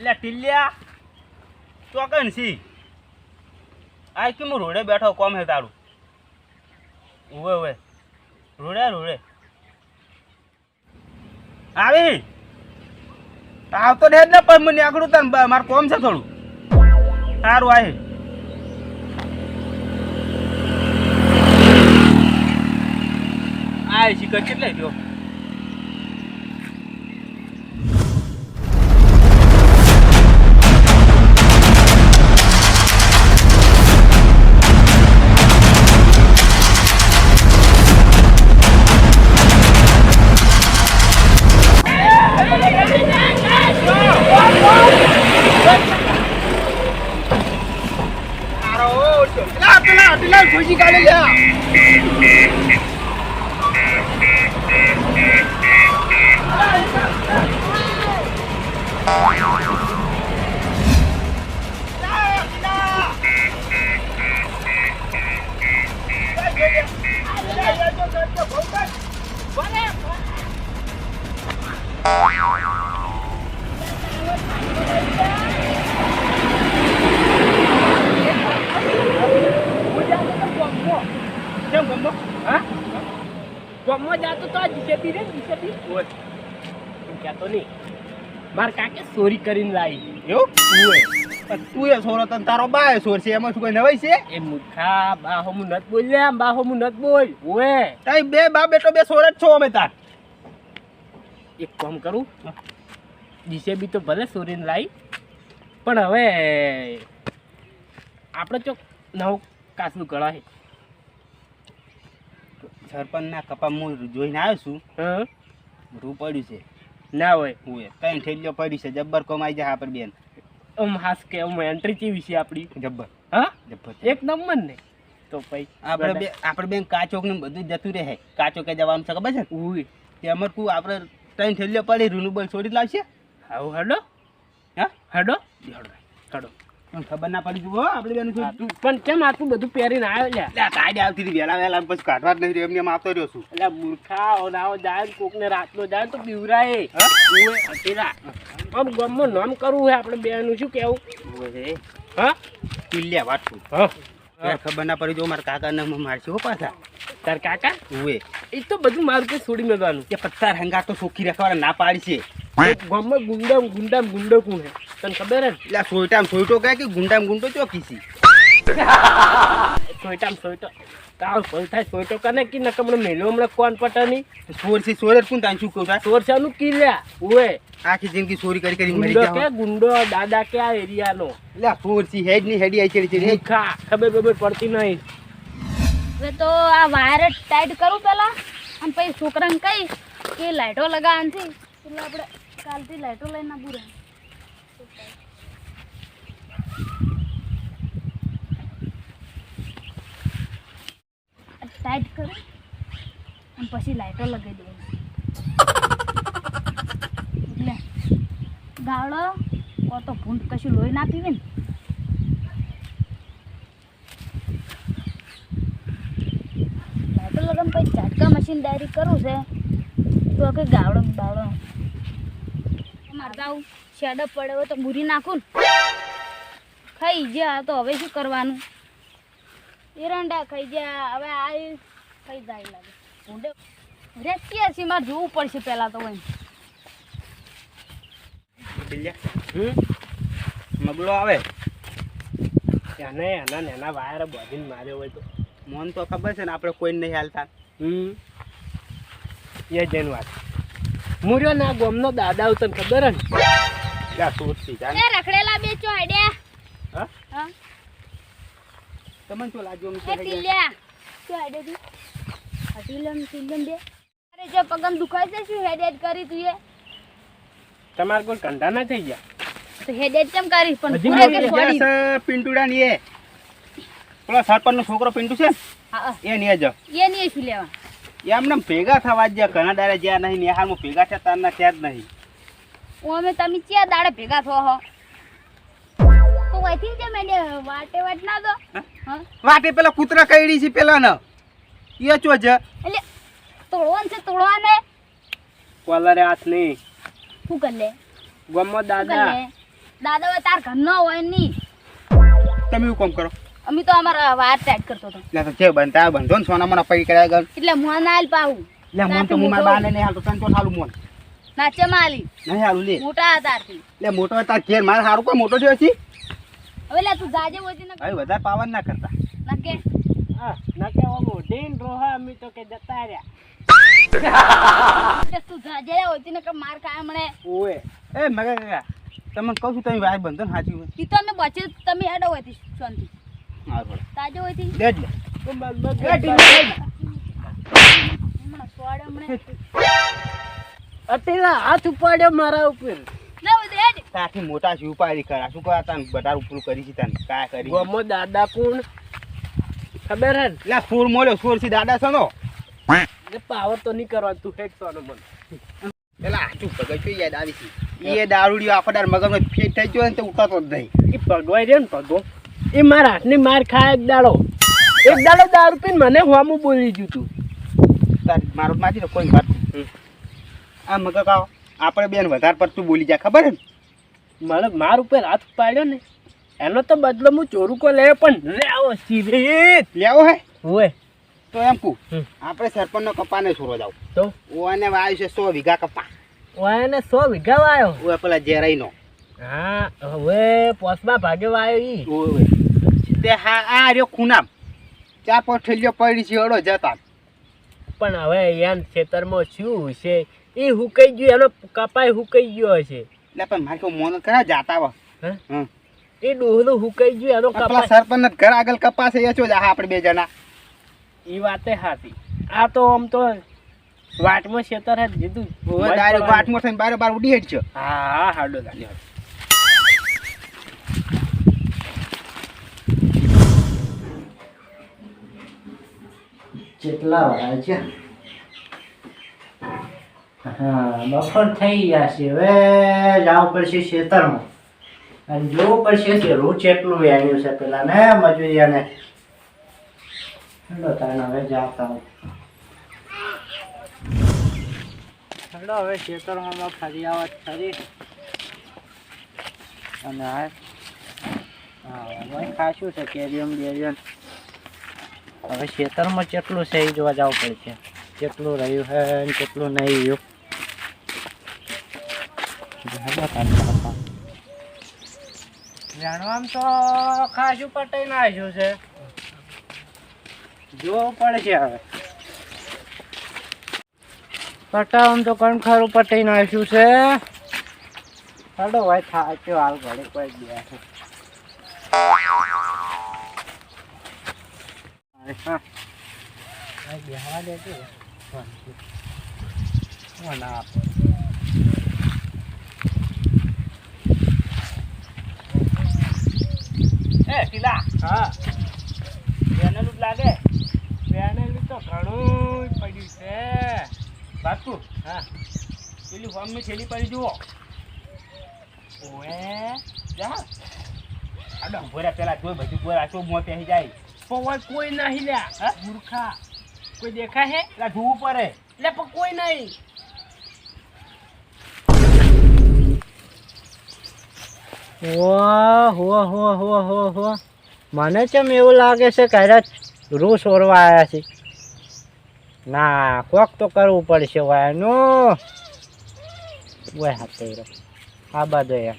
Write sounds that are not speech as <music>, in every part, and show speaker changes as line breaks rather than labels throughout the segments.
એટલે ટીલ્યા ચોકન છી આ કેમ રોડે બેઠો કોમ હે તારું? ઉવે ઉવે. રોડે રોડે. આવી? આવતો દે જ ને પણ મને આગળ તને મારું કોમ છે થોડું. સારું, આવી. આ શીખર કેટલે થયો
માર કાકે ચોરી કરીને લાવી.
એવું? તું તું એ સોરો તને તારો બાય સોર છે એમાં શું કોઈ નવાઈ છે?
એ મૂર્ખા બાહો મુ નત બોલ્યા બાહો મુ નત બોલ ઓએ
તઈ બે બા બેટો બે સોર જ છો અમે તાર.
એક કામ કરું. જીસેબી તો ભલે સોરીને લાવી પણ હવે આપણે ચોક નવું કાચનું છે.
સરપંચના કપા હું જોઈને આવ્યો છું.
હા.
રૂ પડ્યું છે.
ના હોય
ઉએ કઈ ઠેલ્યો પડી છે. જબ્બર કમાઈ જાય આપણે બેન.
ઓમ હાસ કે ઓમ એન્ટ્રી કેવી છે આપણી?
જબ્બર.
હા?
જબ્બર
એક નંબર ને તો પછી
આપણે બે આપણે બેન કાચોક ને બધું જતું રહે. કાચો કે જવાનું છે ખબર છે
ઉય
તે અમર કુ આપણે ત્રણ ઠેલ્યો પડી રૂનુબલ બોલ છોડી લાવશે?
આવું હડો.
હા?
હડો.
હડો.
હડો.
ખબર ના પડી જુઓ આપણે બેન
પણ કેમ આટલું બધું પહેરીને આવ્યો
આવતી હતી વહેલા વહેલા પછી કાઢવા જ નહીં રહ્યો એમને એમ આવતો રહ્યો છું.
એટલે મૂર્ખા ઓનાઓ જાય કોકને રાતનો જાય તો બીવરાય.
હા?
ઓય આમ ગામમાં નામ કરવું છે આપણે બેનું શું કેવું? હા.
કિલ્યા વાટું
હા?
ખબર ના પડી જો મારા કાકા ને મારશે પાછા.
તાર કાકા?
ઉએ
એ તો બધું મારું કે છોડી મેળવાનું
કે પત્તા હંગા તો સોખી રાખવાના ના પાડી છે
ગામમાં ગુંડા ગુંડા ગુંડો કોણ હે તને ખબર હે?
એટલે સોયટામ સોયટો કહે કે ગુંડામ ગુંડો ચોકી છે
સોયટામ સોયટો. તાવ સોય થાય સોયટો કને કી? નકમ હમણાં મેલો હમણાં કોણ પટાની?
સોર છે સોર જ કોણ? તાન શું કહું
સોરસાનું કિલ્યા ઓય
આખી જિંદગી ચોરી કરી કરી મરી ગયા
કે ગુંડો દાદા કે આ એરિયાનો?
એટલે આ સોર છે હેડની હેડી આઈ છે
મૂર્ખા ખબર ખબર પડતી નહીં.
હવે તો આ વાયર ટાઈટ કરું પેલા. અને પછી છોકરાને કહી કે લાઈટો લગાવવાની છે એટલે આપણે કાલથી લાઈટો લઈને આવું રહે. ટાઈટ કરું. અને પછી લાઈટો લગાવી દઉં એટલે ગાળો. ઓ તો ભૂંડ કશું લોહી ના પીવે ને. લાઈટો લગામ પછી ઝાટકા મશીન ડાયરી કરવું છે. તો કે ગાવડો બાવડો મારે તો આવું શેડો પડે હોય તો બુરી નાખું ને. ખાઈ ગયા તો હવે શું કરવાનું? એરંડા ખાઈ ગયા હવે આ ખાઈ જાય લાગે. ઊંડે. મારે જોવું પડશે પહેલાં તો
હમ?
મગડો આવે?
એને એના નેના વાયર બાંધીને માર્યો હોય તો.
મન તો ખબર છે ને આપણે કોઈ નહીં હાલતા.
હમ. એ જઈને વાત. મુર્યો ના ગોમનો દાદા તને ખબર ને?
એ રખડેલા બે ચો આઈડિયા
હા?
હા.
તમને લાગ્યું
ટીલ્યા ટીલમ બે. અરે જો પગમ દુખાય છે શું હેડ હેડ કરી તું એ?
તમારે કોઈ કંટા ના થઈ ગયા?
તો હેડ હેડ કેમ કરી? પણ પૂરે કે છોડી
પિન્ટુડા ની એ. પેલો સરપંચ નો છોકરો પિન્ટુ છે
હા.
એ ની જ.
એ નહીં શું લેવા?
એમને ભેગા થવા જ જ્યાં ઘણા દાડે જ્યાં નહીં નિહાળમાં ભેગા થયા તારના ત્યાં જ નહીં.
હું અમે તમે ક્યાં દાડે ભેગા થો હો? તો વહીથી જ મેં વાટે વાટ ના દો.
વાટે પેલા કૂતરા કઈડી છે પેલા ન એ ચો જ
એટલે તોડવાન છે તોડવાને.
કોલરે હાથ નહીં.
શું કર લે?
ગમો દાદા.
દાદા તાર ઘર ન હોયની.
તમે એવું કામ કરો.
અમે તો અમારા વાર ટાઈટ કરતો હતો.
એટલે તો છે બનતા બંધો ને સોના મને પૈ કર્યા ગયો
એટલે મોન ના આલ પાવું
એટલે મોન તો હું મારા બાને નહીં હાલતો તને તો સારું મોન.
નાચે માલી
નહીં હાલું લે.
મોટા હતા
એટલે મોટો હતા ઘેર મારે સારું કોઈ મોટો થયો છે?
હવે લે તું જાજે હોતી ના
હવે વધારે પાવન ના કરતા.
નકે
હા ના કે મોઢી ને રોહા અમે તો કે જતા રહ્યા.
તું જાજે હોતી ને કે માર ખાય મને
ઓએ
એ મગા કાકા તમને કહું છું તમે ભાઈ બંધન સાચી હોય
તી તો અમે બચે તમે હેડો હોય શાંતિ. તાજે <laughs>
અટેલા હાથ ઉપાડ્યો મારા ઉપર.
હોય
તાથી મોટા શિવ પાડી કરા? શું કહા તને? બધા ઉપરું કરી છે તને. કાયા કરી
ગમો દાદા કોણ? ખબર હે
સુર મોલ્યો. સુરથી દાદા સનો.
પાવર તો નહીં કરવા તું હેક સોનો મને
પેલા આચું ભગત શું યાદ આવી છે. એ દારૂડિયો આખો દાર મગજ ફેટ થઈ ગયો ને તો ઉઠાતો જ નહીં.
એ ભગવાઈ રહ્યો ને ભગો એ મારા હાથની માર ખાય એક દાડો. એક દાડો દારૂ પીને મને હોમું બોલી ગયું તું.
તાર મારો માજી કોઈ વાત આ મગજ આવો આપણે બેન વધારે પડતું બોલી જાય ખબર હે ને?
મને માર ઉપર હાથ પાડ્યો ને એનો તો બદલો હું ચોરુકો લે પણ લેવો સીધે
લેવો હે?
હોય
તો એમ કહું
હમ.
આપણે સરપંચનો કપાને છોરો જાવ
તો?
ઓને વાવ્યું છે સો વીઘા કપા.
એને સો વીઘા વાયો.
ઓએ પેલા જેરાઈનો
હા હવે પોસમાં ભાગે વાયો ઈ.
તે હા આ રહ્યો ખૂનામ. ચાર પાંચ ઠેલીઓ પડી છે અડો જતા.
પણ હવે એન ખેતરમાં શું છે એ હુકાઈ ગયું એનો કપાઈ હુકાઈ ગયો હશે.
એટલે પણ મારે કોઈ મોન કરા જાતા વા
એ ડોહલું હુકાઈ ગયું એનો કપાઈ.
સરપંચ ઘર આગળ કપાસ એ છો જા આપણે બે જણા.
એ વાતે હાથી આ તો આમ તો વાટમાં ખેતર જ દીધું
વાટમો થઈને બારે બાર ઉડી હેડ છો
હા હા હાડો દાડો
કેટલા વાળા છે? હા, બફર થઈ ગયા છે. હવે જવું પડશે ખેતરમાં. અને જોવું પડશે કે રૂચ એટલું આવ્યું છે પેલા ને મજૂરિયાને હેલો તાને હવે જાતા હું. હેલો હવે ખેતરમાં ફરી આવત ફરી અને આ હા ખાશું છે કેરિયમ બેરિયમ હવે ખેતરમાં કેટલું છે એ જોવા જવું પડશે કેટલું રહ્યું છે ને કેટલું નહીં રહ્યું. જાણવામાં ખાસું પટાઈ નાખ્યું છે. જોવું પડશે હવે. પટાવમ તો કણ ખરું પટાઈ નાખ્યું છે. ચાલો ભાઈ થાચ્યો હાલ ઘડી કોઈ ગયા છે બેહવા દેજો ના આપો
એ ટીલા
હા.
બેનલું જ લાગે.
વેણેલું તો ઘણું પડ્યું છે.
બાપુ
હા.
પેલી ફોર્મની થેલી પડી જુઓ.
ઓએ.
જા. ભોરા પેલા જોઈ બધું ભોરા શું મોં પહેરી જાય.
પણ કોઈ નહીં લ્યા
હા?
મૂર્ખા. કોઈ દેખાય હે?
પેલા જોવું પડે.
લે પણ કોઈ નહીં.
વાહ હો હો હો હો હો. મને કેમ એવું લાગે છે કે અરે રૂ સોરવા આવ્યા છે? ના કોક તો કરવું પડશે વાયનું ઓય હાથે હા આ બાજુ એમ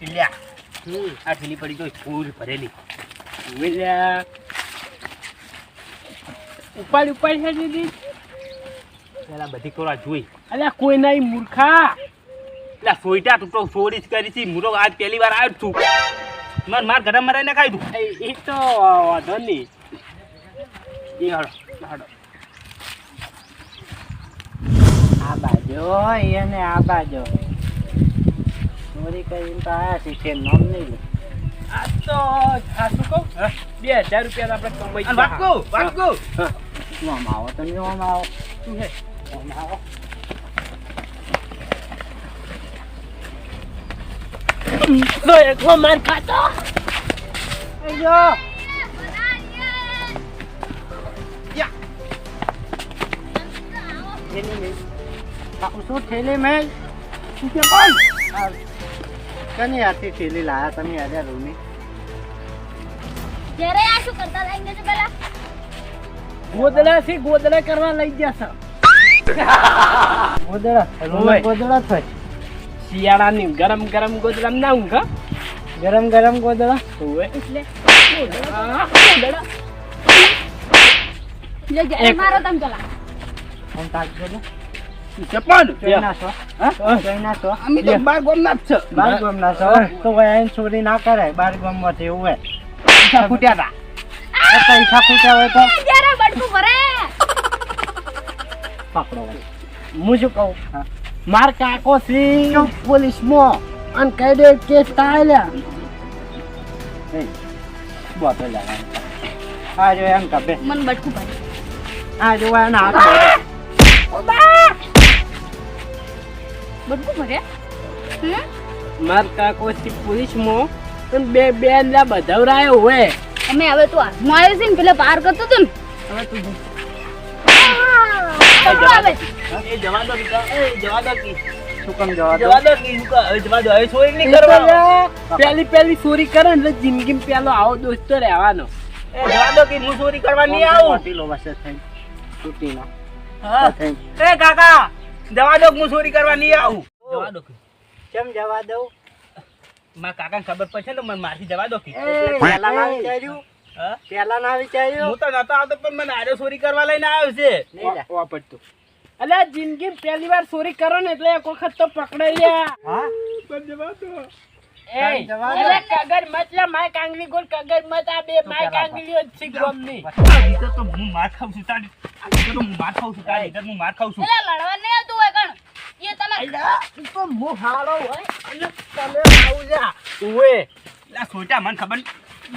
હમ
આ થેલી પડી જોઈ ફૂલ ભરેલી.
ઉપાડ ઉપાડ છે દીદી.
પેલા બધી કોરા જોઈ.
અલ્યા કોઈ નહીં મૂર્ખા.
એટલે સોઈટા તૂટો સોડી જ કરી છે. મૂરો આજ પહેલી વાર આવ્યો છું. માર માર ગરમ મરાઈને ખાઈ દઉં.
એ- તો વાંધો નહીં
એ હળો હળો
આ બાજો એને આ બાજુ. ચોરી કરીને તો આયા છે તે નામ નહીં લે.
આ તો ખાસું કહું બે હજાર રૂપિયા તો આપણે કમાઈ
અને વાટકો વાટકો
હા.
તું આમ આવો તમે આમ આવો
શું છે
આમ આવો
તો એકલો માર ખાતો
જો થેલી મેલ શું થેલી મેલ
શું કે ભાઈ
આ કની આથી થેલી લાયા તમે આજે રૂની
જ્યારે આ શું કરતા હતા? એમ કહેજો
ગોદડા થી ગોદડા કરવા લઈ જશે
ગોદડા
ઓય.
ગોદડા થાય.
શિયાળાની ગરમ ગરમ ગોદડા ના ઊંઘ
ગરમ ગરમ ગોદડા.
હોય
એટલે
ગોદડા.
મારો તમ ચલા
આમ તાકજો ને
ચપ્પલ
ચોઈ નાખો
હા?
ચોઈ નાખો
અમે તો બાર ગોમના જ છે.
બાર ગામ ના છો તો ભાઈ આઈને ચોરી ના કરાય બાર ગામમાંથી એવું હોય
ઈચ્છા ફૂટ્યા હતા
પૈસા ખૂટ્યા હોય તો?
જ્યારે બટકું ભરે.
પકડો
હું શું કહું? માર કાકો સી પોલીસમાં અને દે કેસ
બોટલ લાવવાની. આ જો એમ
મન ભરે.
આ જો એના હાથ
બટકું ભરે
માર કાકો પોલીસમાં અને બે બે લા બધવરાયો હોય.
અમે હવે તું હાથમાં આવ્યો છે ને પેલા પાર કરતો ને.
હવે તું
જવા દો. એ જવા દો
તો પેલી પેલી ચોરી કરે ને જિંદગી પેલો આવો દોસ્તો રહેવાનો.
હું ચોરી કરવા નહીં આવું.
ચોટીલો વસે થઈ તૂટીનો
હા.
થઈ.
એ કાકા જવા દો હું ચોરી કરવા નહીં આવું. જવા દો.
કેમ જવા દઉં?
મારા કાકાને ખબર પડશે ને તો મને મારથી જવા દો
પેલા ના વિચાર્યું?
હા?
પહેલા ના વિચાર્યું?
હું તો નતો આવતો પણ મને આડો ચોરી કરવા લઈને આવ્યો છે.
લે.
વાપરતું એટલે જિંદગી પહેલી વાર ચોરી કરો ને એટલે એક વખત તો પકડાઈ લ્યા.
હા?
પણ જવા દો. કગર મત માય કાંગલી ગોળ કગર મત આ બે માય કાંગલીઓ છે ગમની.
આ તો હું માર ખાઉં છું તારી તો હું માર ખાઉં છું તારી હું માર ખાઉં છું.
પેલા લડવા નહીં આવતું હોય કણ? એ તમે
તો મો હારો હોય. અને તમે આવું ઓએ
લા સોટા મને ખબર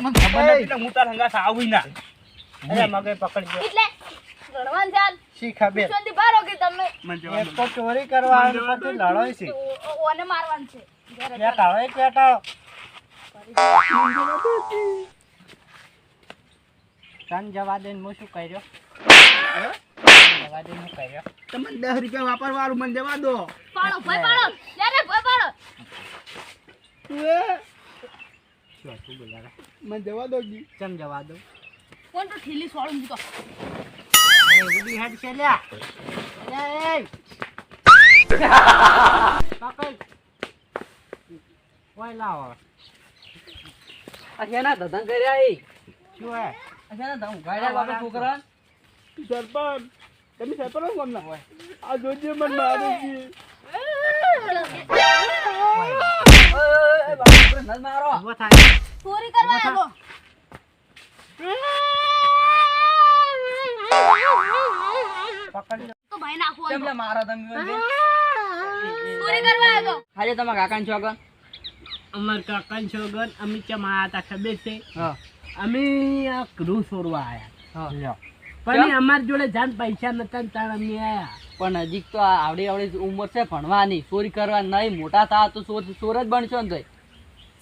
મને ખબર નથી એટલે હું તાર હંગા આવું ના.
અરે મગે પકડજો
એટલે લડવાનું ચાલ.
શી
બે બારો કે તમે
મને
તો ચોરી કરવા આવ્યો લડોય છે.
ઓને મારવાનું છે.
બેટાળો જવા દે હું શું કર્યો? જવા દે હું કર્યો?
તમને દસ રૂપિયા વાપરવાનું મને જવા દો.
પાડો ભાઈ પાડો. ત્યારે ભાઈ પાડો.
શું હતું બોલારા
મને જવા દો જી.
ચમ જવા દો
કોણ તો ઠેલી સોળું તો
એ ઉડી હેડ છે લ્યા. એ. <laughs> પકડ. ઓય લાવો
અચાના ધધન કર્યા એ
શું હે?
અચાના ધમ ગાડ્યા બાપે છોકરા
સરપંચ તમે સરપંચ કોણ ના હોય આ જોજે મને મારે
થાય
ચોરી કરવા
પકડ
તો ભાઈ નાખો
કેમ મારો તમે
ચોરી કરવા આવ્યો.
આજે તમારા કાકાને છોકરા
અમાર કાકા છોગન અમે ચમ આયા તા ખબર છે.
હા.
અમે આ ગૃહ છોડવા આયા. પણ અમાર જોડે જાન પૈસા નતા ને તાણ અમે આયા.
પણ હજી તો આવડી આવડી ઉંમર છે ભણવાની ચોરી કરવા નહીં મોટા થા તો ચોર ચોર જ બનશો ને.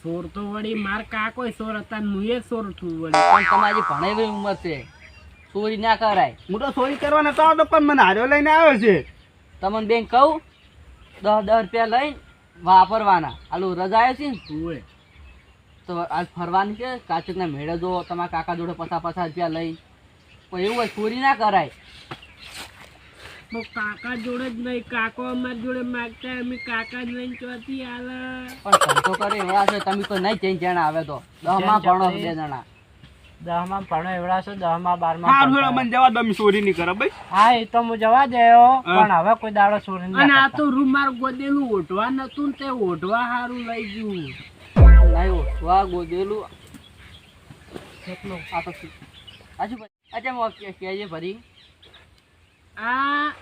સોર તો વળી માર કાકો સોર હતા ને હું એ સોર છું વળી.
પણ તમારી ભણેલી ઉંમર છે. ચોરી ના કરાય.
હું તો ચોરી કરવા નતો આવતો પણ મને હાર્યો લઈને આવ્યો છે.
તમને બેન કહું દસ દસ રૂપિયા લઈને વાપરવાના. આલું રજા આવે છે ને? તો આજ ફરવાની છે કાચકના મેળે જો તમારા કાકા જોડે પચાસ પચાસ રૂપિયા લઈ. પણ એવું હોય ચોરી ના કરાય.
તો કાકા જોડે જ નહીં કાકો અમારા જોડે માગતા અમે કાકા જ લઈને ચોથી આલા.
પણ ધંધો કરે એવા છે તમે તો નહીં ચેન્જ જણા આવે તો. દહમાં ભણો બે જણા.
દહમાં ભણો એવડા દહમાં બારમાં
હારું હેડો મને જવા દો ચોરી નહીં કરો ભાઈ.
હા એ તો હું જવા દેયો પણ હવે કોઈ દાડો ચોરી
અને આ તો રૂમ માર ગોદેલું ઓઢવા નતું તે ઓઢવા સારું લઈ ગયું.
નહીં ઓછવા ગોદેલું. કેટલું? આ તો શું? અચ્છા હું કહેજે ફરી
આ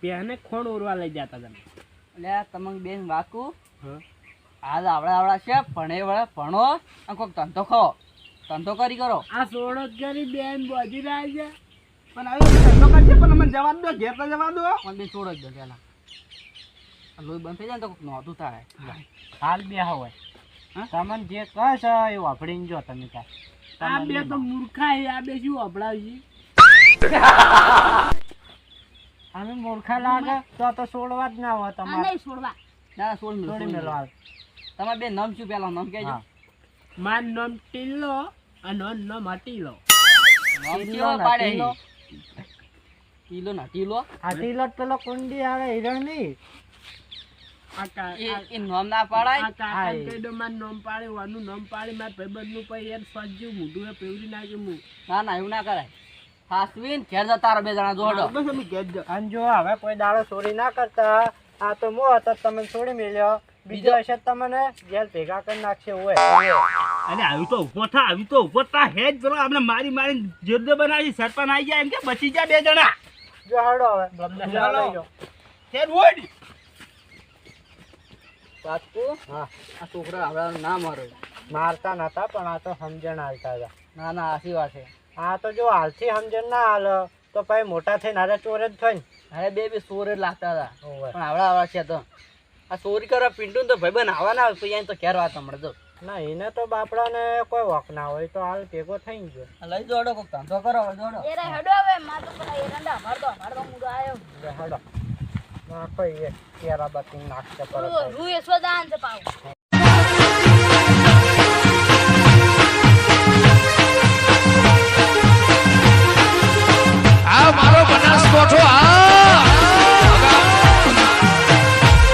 પહેને ખોણ ઓરવા લઈ જતા તમે.
એટલે તમને બેન વાકું?
હા.
હાલ આવડા આવડા છે ભણે વળે ભણો અને કોઈક ધંધો ખો ધંધો કરી કરો.
આ કરી બેન બોજી રહ્યા છે.
પણ હવે ધંધો કરશે પણ મને જવા દો ઘેર તો જવા દો.
પણ બે છોડો જ દો પેલા. આ લોહી બંધ થઈ જાય ને તો કોઈક નોતું થાય.
હાલ બે હોય
હા?
તમને જે કહે છે એ વાપરીને જો તમે તાર
આ બે તો મૂર્ખા આ બે શું અભડાવજી
અમે મૂર્ખા લાગે તો તો છોડવા જ ના હોય તમારે.
છોડવા
ના
છોડ સોળ મેળવા.
તમારે બે નામ શું પેલા નામ કહેજો.
મારું નામ ટીલો અને નામ હટીલો
નામ
ટીલો
પાડે
ટીલો.
ના ટીલો
આ ટીલો પેલો કુંડી આવે
હિરણની નામ ના પાડાય?
મારું નામ પાડે વાનું નામ પાડે મારા ભાઈબંધનું પછી યાર ફસજ્યું મોઢું એ પેવરી નાખ્યું હું.
ના ના એવું ના કરાય. હાસવીન ઘેર જતા બે જણા જોડો.
બસ અમે ઘેર.
અને જો હવે કોઈ દાડો ચોરી ના કરતા આ તો મો હતો તમે છોડી મેલ્યો. બીજો હશે તમને જેલ ભેગા કરી નાખશે હોય.
અને આવી તો ઊભો થા આવી તો ઊભો થા. હેજ પેલો આપણે મારી મારી જોરદાર બનાવી સરપંચ આવી જાય એમ કે બચી જાય બે જણા.
જો હાડો હવે.
ચાલો.
લઈ જાઓ.
પાછું
હા.
આ છોકરા હવે ના મારો
મારતા નતા પણ આ તો સમજણ હાલતા હતા.
ના ના આશી વાત છે.
આ તો જો હાલથી સમજણ ના હાલ તો પછી મોટા થઈને હારે ચોર જ થાય ને
અરે બે બે સોર જ લાગતા હતા. પણ આવડા આવડા છે તો. આ ચોરી કરવા પિંટુ તો ભાઈ બન આવવાના આવે તો અહીંયા તો ઘેર વાત સાંભળજો.
ના એને તો બાપડાને કોઈ વખ ના હોય તો હાલ ભેગો થઈ ગયો.
લઈ જોડો કોક ધંધો કરો જોડો
એ રે હવે માર તો પેલા એરંડા મારતો મારતો મુડો આયો.
જો હડો. નાખો એ કેરા બતી નાખશે પર
રૂ એ સ્વદાન છે પાવ
આ મારો બનાસકોઠો આ